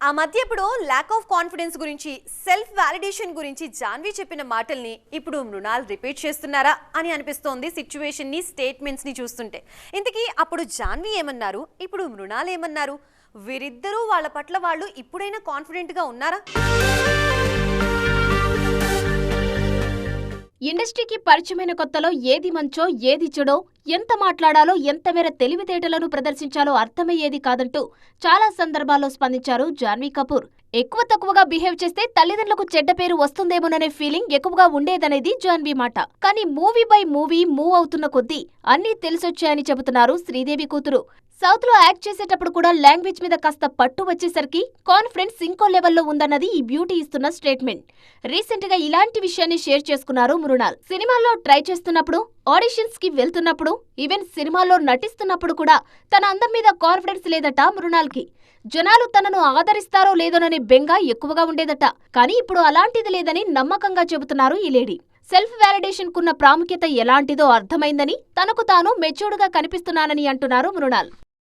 ఆ మధ్య ఇప్పుడు ల్యాక్ ఆఫ్ కాన్ఫిడెన్స్ గురించి సెల్ఫ్ వ్యాలిడేషన్ గురించి జాన్వి చెప్పిన మాటల్ని ఇప్పుడు మృణాల్ రిపీట్ చేస్తున్నారా అని అనిపిస్తోంది సిచ్యువేషన్ని స్టేట్మెంట్స్ని చూస్తుంటే. ఇంతకీ అప్పుడు జాన్వి ఏమన్నారు? ఇప్పుడు మృణాల్ ఏమన్నారు? వీరిద్దరూ వాళ్ళ పట్ల వాళ్ళు ఇప్పుడైనా కాన్ఫిడెంట్గా ఉన్నారా? ఇండస్ట్రీకి పరిచయమైన కొత్తలో ఏది మంచో ఏది చెడో ఎంత మాట్లాడాలో ఎంతమేర తెలివితేటలను ప్రదర్శించాలో అర్థమయ్యేది కాదంటూ చాలా సందర్భాల్లో స్పందించారు జాన్వీ కపూర్. ఎక్కువ తక్కువగా బిహేవ్ చేస్తే తల్లిదండ్రులకు చెడ్డ పేరు వస్తుందేమోననే ఫీలింగ్ ఎక్కువగా ఉండేదనేది జాన్వీ మాట. కానీ మూవీ బై మూవీ మూవ్ అవుతున్న కొద్దీ అన్నీ తెలిసొచ్చాయని చెబుతున్నారు శ్రీదేవి కూతురు. సౌత్లో యాక్ట్ చేసేటప్పుడు కూడా లాంగ్వేజ్ మీద కాస్త పట్టు వచ్చేసరికి కాన్ఫిడెన్స్ ఇంకో లెవెల్లో ఉందన్నది ఈ బ్యూటీ ఇస్తున్న స్టేట్మెంట్. రీసెంట్గా ఇలాంటి విషయాన్ని షేర్ చేసుకున్నారు మృణాల్. సినిమాల్లో ట్రై చేస్తున్నప్పుడు ఆడిషన్స్కి వెళ్తున్నప్పుడు ఈవెన్ సినిమాల్లో నటిస్తున్నప్పుడు కూడా తన అందం మీద కాన్ఫిడెన్స్ లేదట మృణాల్కి జనాలు తనను ఆదరిస్తారో లేదోననే బెంగ ఎక్కువగా ఉండేదట. కానీ ఇప్పుడు అలాంటిది లేదని నమ్మకంగా చెబుతున్నారు ఈ లేడీ. సెల్ఫ్ వ్యాలిడేషన్ కున్న ప్రాముఖ్యత ఎలాంటిదో అర్థమైందని తనకు తాను మెచ్యూర్డ్గా కనిపిస్తున్నానని అంటున్నారు మృణాల్.